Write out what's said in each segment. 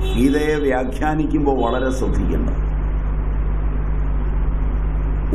ഗീതയെ വ്യാഖ്യാനിക്കുമ്പോൾ വളരെ ശ്രദ്ധിക്കേണ്ടത്.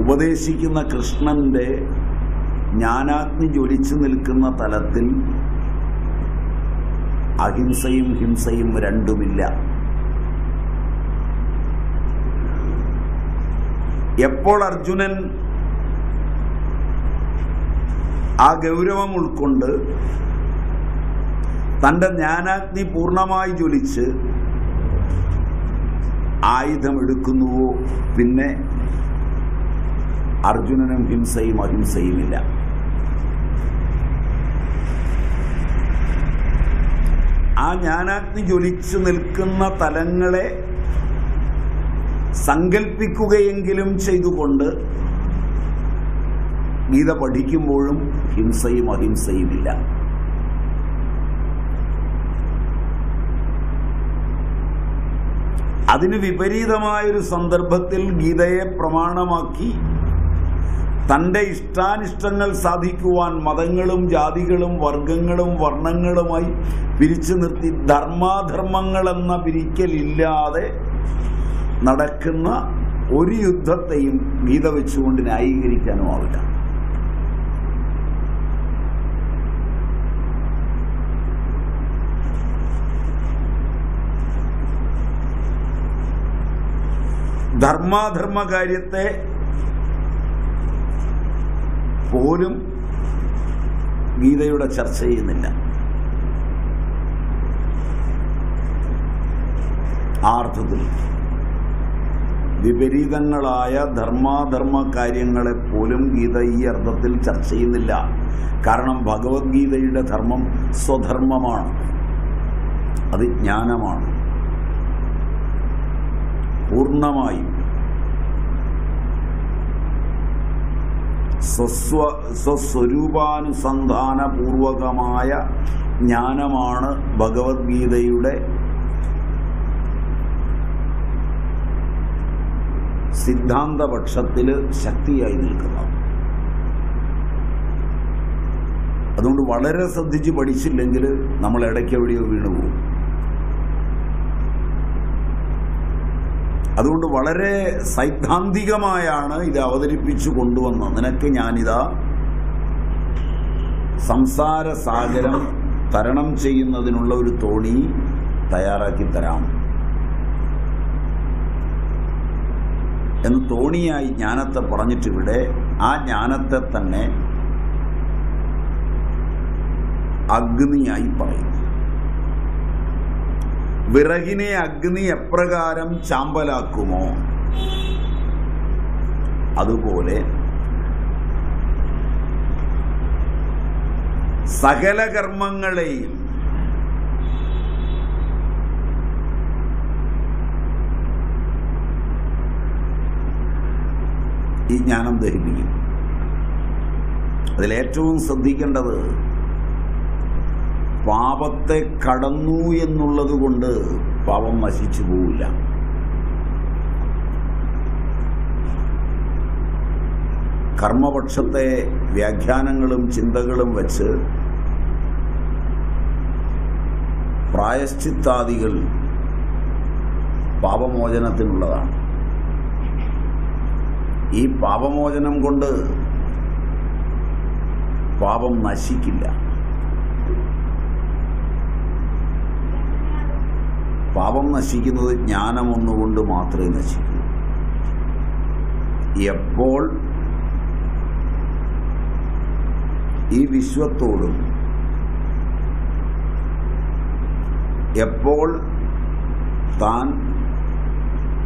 ഉപദേശിക്കുന്ന കൃഷ്ണന്റെ ജ്ഞാനാഗ്നി ജ്വലിച്ചു നിൽക്കുന്ന തലത്തിൽ അഹിംസയും ഹിംസയും രണ്ടുമില്ല. എപ്പോൾ അർജുനൻ ആ ഗൗരവം ഉൾക്കൊണ്ട് തന്റെ ജ്ഞാനാഗ്നി പൂർണമായി ജ്വലിച്ച് ആയുധമെടുക്കുന്നുവോ? പിന്നെ അർജുനനും ഹിംസയും അഹിംസയുമില്ല. ആ ജ്ഞാനാഗ്നി ജ്വലിച്ചു നിൽക്കുന്ന തലങ്ങളെ സങ്കൽപ്പിക്കുകയെങ്കിലും ചെയ്തുകൊണ്ട് ഗീത പഠിക്കുമ്പോഴും ഹിംസയും അഹിംസയുമില്ല. അതിന് വിപരീതമായൊരു സന്ദർഭത്തിൽ ഗീതയെ പ്രമാണമാക്കി തന്റെ ഇഷ്ടാനിഷ്ടങ്ങൾ സാധിക്കുവാൻ മതങ്ങളും ജാതികളും വർഗങ്ങളും വർണങ്ങളുമായി പിരിച്ചു നിർത്തി ധർമാധർമ്മങ്ങൾ എന്ന പിരിക്കലില്ലാതെ നടക്കുന്ന ഒരു യുദ്ധത്തെയും ഗീത വെച്ചുകൊണ്ട് ന്യായീകരിക്കാനും ധർമാധർമ്മ കാര്യത്തെ പോലും ഗീതയുടെ ചർച്ച ചെയ്യുന്നില്ല. ആ അർത്ഥത്തിൽ വിപരീതങ്ങളായ ധർമാധർമ്മ കാര്യങ്ങളെ പോലും ഗീത ഈ അർത്ഥത്തിൽ ചർച്ച ചെയ്യുന്നില്ല. കാരണം ഭഗവത്ഗീതയുടെ ധർമ്മം സ്വധർമ്മമാണ്. അത് ജ്ഞാനമാണ്. പൂർണമായും. സ്വസ്വ സ്വസ്വരൂപാനുസന്ധാനപൂർവകമായ ജ്ഞാനമാണ് ഭഗവത്ഗീതയുടെ സിദ്ധാന്തപക്ഷത്തിൽ ശക്തിയായി നിൽക്കുന്നത്. അതുകൊണ്ട് വളരെ ശ്രദ്ധിച്ച് പഠിച്ചില്ലെങ്കിൽ നമ്മൾ ഇടയ്ക്ക് എവിടെയോ വീണുപോകും. അതുകൊണ്ട് വളരെ സൈദ്ധാന്തികമായാണ് ഇത് അവതരിപ്പിച്ചു കൊണ്ടുവന്നത്. നിനക്ക് ഞാനിതാ സംസാര സാഗരം തരണം ചെയ്യുന്നതിനുള്ള ഒരു തോണി തയ്യാറാക്കി തരാം. എന്ന് തോണിയായി ജ്ഞാനത്തെ പറഞ്ഞിട്ടിവിടെ ആ ജ്ഞാനത്തെ തന്നെ അഗ്നിയായി പറയുന്നു. വിറകിനെ അഗ്നി എപ്രകാരം ചാമ്പലാക്കുമോ? അതുപോലെ സകല കർമ്മങ്ങളെയും ഈ ജ്ഞാനം ദഹിപ്പിക്കും. അതിലേറ്റവും ശ്രദ്ധിക്കേണ്ടത് പാപത്തെ കടന്നു എന്നുള്ളത് കൊണ്ട് പാപം നശിച്ചു പോവില്ല. കർമ്മപക്ഷത്തെ വ്യാഖ്യാനങ്ങളും ചിന്തകളും വച്ച് പ്രായശ്ചിത്താദികൾ പാപമോചനത്തിനുള്ളതാണ്. ഈ പാപമോചനം കൊണ്ട് പാപം നശിക്കില്ല. പാപം നശിക്കുന്നത് ജ്ഞാനം ഒന്നുകൊണ്ട് മാത്രമേ നശിക്കൂ. എപ്പോൾ ഈ വിശ്വത്തോടും എപ്പോൾ താൻ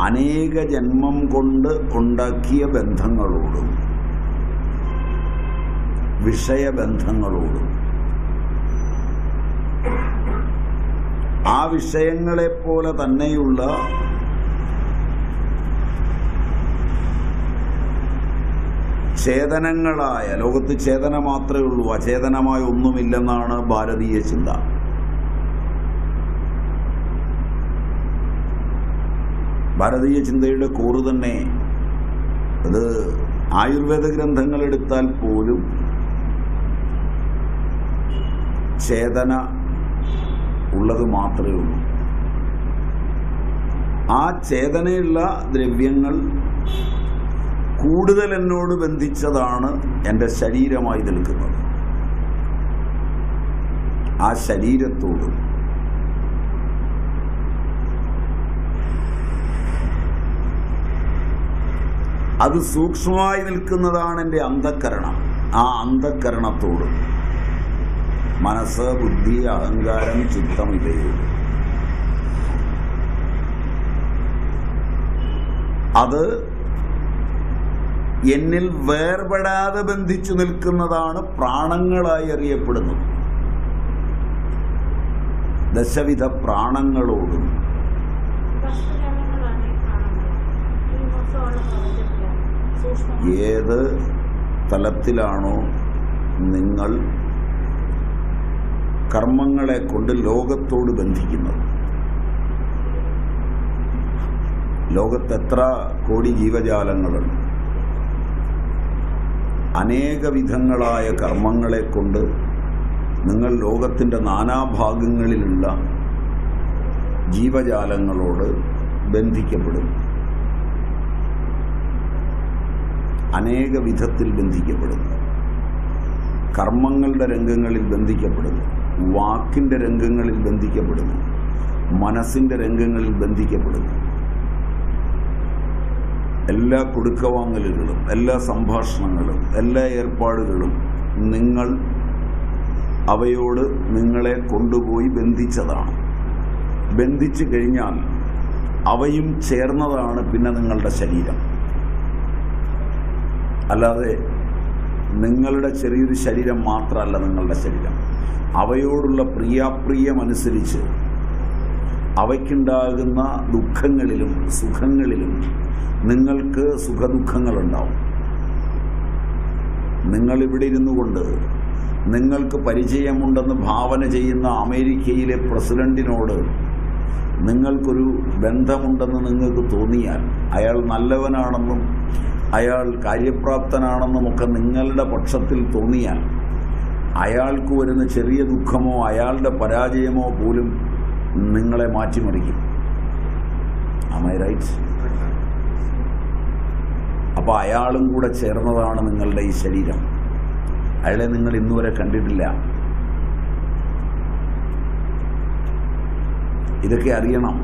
അനേക ജന്മം കൊണ്ട് ഉണ്ടാക്കിയ ബന്ധങ്ങളോടും വിഷയബന്ധങ്ങളോടും ആ വിഷയങ്ങളെപ്പോലെ തന്നെയുള്ള ചേതനങ്ങളായ ലോകത്ത് ചേതന മാത്രമേ ഉള്ളൂ. അചേതനമായ ഒന്നുമില്ലെന്നാണ് ഭാരതീയ ചിന്ത. ഭാരതീയ ചിന്തയുടെ കൂറ് തന്നെ അത് ആയുർവേദ ഗ്രന്ഥങ്ങൾ എടുത്താൽ പോലും ചേതന ഉള്ളത് മാത്രമേ ഉള്ളൂ. ആ ചേതനയുള്ള ദ്രവ്യങ്ങൾ കൂടുതൽ എന്നോട് ബന്ധിച്ചതാണ് എന്റെ ശരീരമായി നിൽക്കുന്നത്. ആ ശരീരത്തോട്. അത് സൂക്ഷ്മമായി നിൽക്കുന്നതാണ് എന്റെ അന്ധക്കരണം ആ അന്ധക്കരണത്തോട് മനസ്സ് ബുദ്ധി അഹങ്കാരം ചിത്തം ഇവയിൽ. അത് എന്നിൽ വേർപെടാതെ ബന്ധിച്ചു നിൽക്കുന്നതാണ് പ്രാണങ്ങളായി അറിയപ്പെടുന്നത്. ദശവിധ പ്രാണങ്ങളോടും. ഏത് തലത്തിലാണോ നിങ്ങൾ കർമ്മങ്ങളെ കൊണ്ട് ലോകത്തോട് ബന്ധിക്കുന്നത്. ലോകത്ത് എത്ര കോടി ജീവജാലങ്ങളുണ്ട്. അനേക വിധങ്ങളായ കർമ്മങ്ങളെ കൊണ്ട് നിങ്ങൾ ലോകത്തിന്റെ നാനാഭാഗങ്ങളിലുള്ള ജീവജാലങ്ങളോട് ബന്ധിക്കപ്പെടും അനേക വിധത്തിൽ ബന്ധിക്കപ്പെടുന്നു. കർമ്മങ്ങളുടെ രംഗങ്ങളിൽ ബന്ധിക്കപ്പെടുന്നു. വാക്കിന്റെ രംഗങ്ങളിൽ ബന്ധിക്കപ്പെടുന്നു. മനസ്സിന്റെ രംഗങ്ങളിൽ ബന്ധിക്കപ്പെടുന്നു. എല്ലാ കൊടുക്കവാങ്ങലുകളും എല്ലാ സംഭാഷണങ്ങളും എല്ലാ ഏർപ്പാടുകളും നിങ്ങൾ അവയോട് നിങ്ങളെ കൊണ്ടുപോയി ബന്ധിച്ചതാണ്. ബന്ധിച്ചു കഴിഞ്ഞാൽ അവയും ചേർന്നതാണ് പിന്നെ നിങ്ങളുടെ ശരീരം. അല്ലാതെ നിങ്ങളുടെ ചെറിയൊരു ശരീരം മാത്രമല്ല നിങ്ങളുടെ ശരീരം. അവയോടുള്ള പ്രിയാപ്രിയമനുസരിച്ച് അവയ്ക്കുണ്ടാകുന്ന ദുഃഖങ്ങളിലും സുഖങ്ങളിലും നിങ്ങൾക്ക് സുഖദുഃഖങ്ങളുണ്ടാവും. നിങ്ങളിവിടെ ഇരുന്നു കൊണ്ട് നിങ്ങൾക്ക് പരിചയമുണ്ടെന്ന് ഭാവന ചെയ്യുന്ന അമേരിക്കയിലെ പ്രസിഡന്റിനോട് നിങ്ങൾക്കൊരു ബന്ധമുണ്ടെന്ന് നിങ്ങൾക്ക് തോന്നിയാൽ അയാൾ നല്ലവനാണെന്നും അയാൾ കാര്യപ്രാപ്തനാണെന്നുമൊക്കെ നിങ്ങളുടെ പക്ഷത്തിൽ തോന്നിയാൽ അയാൾക്ക് വരുന്ന ചെറിയ ദുഃഖമോ അയാളുടെ പരാജയമോ പോലും നിങ്ങളെ മാറ്റിമറിക്കും. റൈറ്റ് അപ്പോൾ അയാളും കൂടെ ചേർന്നതാണ് നിങ്ങളുടെ ഈ ശരീരം. അയാളെ നിങ്ങൾ ഇന്നുവരെ കണ്ടിട്ടില്ല. ഇതൊക്കെ അറിയണം.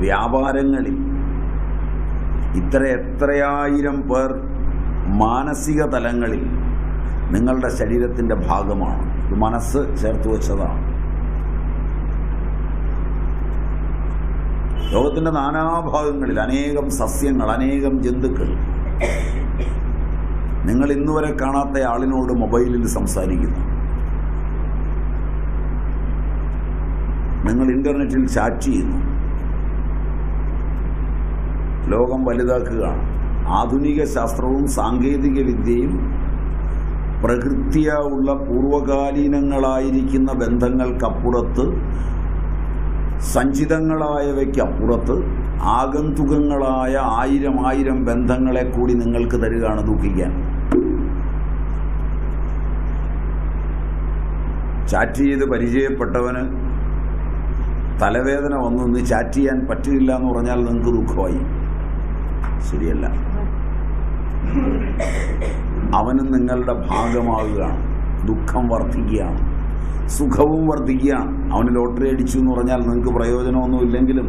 വ്യാപാരങ്ങളിൽ ഇത്ര എത്രയായിരം പേർ മാനസിക തലങ്ങളിൽ നിങ്ങളുടെ ശരീരത്തിന്റെ ഭാഗമാണ്. ഇത് മനസ്സ് ചേർത്ത് വെച്ചതാണ്. ലോകത്തിന്റെ നാനാഭാഗങ്ങളിൽ അനേകം സസ്യങ്ങൾ അനേകം ജന്തുക്കൾ. നിങ്ങൾ ഇന്നുവരെ കാണാത്ത ആളിനോട് മൊബൈലിൽ സംസാരിക്കുന്നു. നിങ്ങൾ ഇന്റർനെറ്റിൽ ചാറ്റ് ചെയ്യുന്നു. ലോകം വലുതാക്കുകയാണ്. ആധുനിക ശാസ്ത്രവും സാങ്കേതിക വിദ്യയും പ്രകൃത്യ ഉള്ള പൂർവകാലീനങ്ങളായിരിക്കുന്ന ബന്ധങ്ങൾക്കപ്പുറത്ത് സഞ്ചിതങ്ങളായവയ്ക്കപ്പുറത്ത് ആഗന്തുകങ്ങളായ ആയിരം ആയിരം ബന്ധങ്ങളെ കൂടി നിങ്ങൾക്ക് തരികയാണ് ദുഃഖിക്കാൻ. ചാറ്റ് ചെയ്ത് പരിചയപ്പെട്ടവന് തലവേദന വന്നു നീ ചാറ്റ് ചെയ്യാൻ പറ്റില്ല എന്ന് പറഞ്ഞാൽ നിങ്ങൾക്ക് ദുഃഖമായി. ശരിയല്ല. അവനും നിങ്ങളുടെ ഭാഗമാവുകയാണ് ദുഃഖം വർദ്ധിക്കുകയാണ് സുഖവും വർദ്ധിക്കുകയാണ് അവന് ലോട്ടറി അടിച്ചു എന്ന് പറഞ്ഞാൽ നിങ്ങൾക്ക് പ്രയോജനമൊന്നും ഇല്ലെങ്കിലും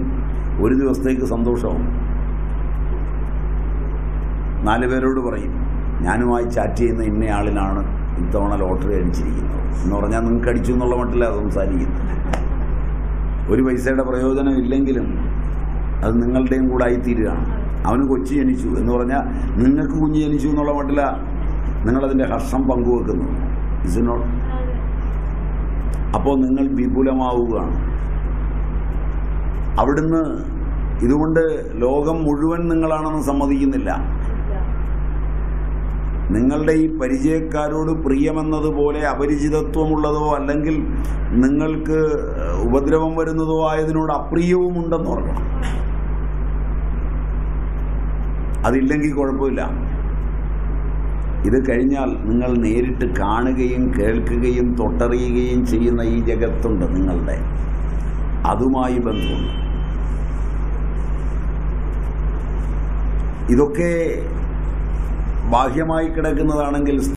ഒരു ദിവസത്തേക്ക് സന്തോഷവും. നാല് പേരോട് പറയും ഞാനുമായി ചാറ്റ് ചെയ്യുന്ന ഇന്നയാളിനാണ് ഇത്തവണ ലോട്ടറി അടിച്ചിരിക്കുന്നത്. എന്ന് പറഞ്ഞാൽ നിങ്ങൾക്ക് അടിച്ചു എന്നുള്ള മട്ടില്ല സംസാരിക്കുന്നത്. ഒരു പൈസയുടെ പ്രയോജനം ഇല്ലെങ്കിലും അത് നിങ്ങളുടെയും കൂടെ ആയിത്തീരുകയാണ് അവന് കൊച്ചു ജനിച്ചു എന്ന് പറഞ്ഞാൽ നിങ്ങൾക്ക് കുഞ്ഞ് ജനിച്ചു എന്നുള്ള മട്ടില്ല നിങ്ങളതിന്റെ ഹർഷം പങ്കുവെക്കുന്നു. ഇസിനോട് അപ്പോൾ നിങ്ങൾ വിപുലമാവുകയാണ്. അവിടുന്ന് ഇതുകൊണ്ട് ലോകം മുഴുവൻ നിങ്ങളാണെന്ന് സമ്മതിക്കുന്നില്ല. നിങ്ങളുടെ ഈ പരിചയക്കാരോട് പ്രിയമെന്നതുപോലെ അപരിചിതത്വമുള്ളതോ അല്ലെങ്കിൽ നിങ്ങൾക്ക് ഉപദ്രവം വരുന്നതോ ആയതിനോട് അപ്രിയവും ഉണ്ടെന്ന് ഓർക്കണം. അതില്ലെങ്കിൽ കുഴപ്പമില്ല. ഇത് കഴിഞ്ഞാൽ നിങ്ങൾ നേരിട്ട് കാണുകയും കേൾക്കുകയും തൊട്ടറിയുകയും ചെയ്യുന്ന ഈ ജഗത്തുണ്ട് നിങ്ങളുടെ. അതുമായി ബന്ധമുണ്ട്. ഇതൊക്കെ ബാഹ്യമായി കിടക്കുന്നതാണെങ്കിൽ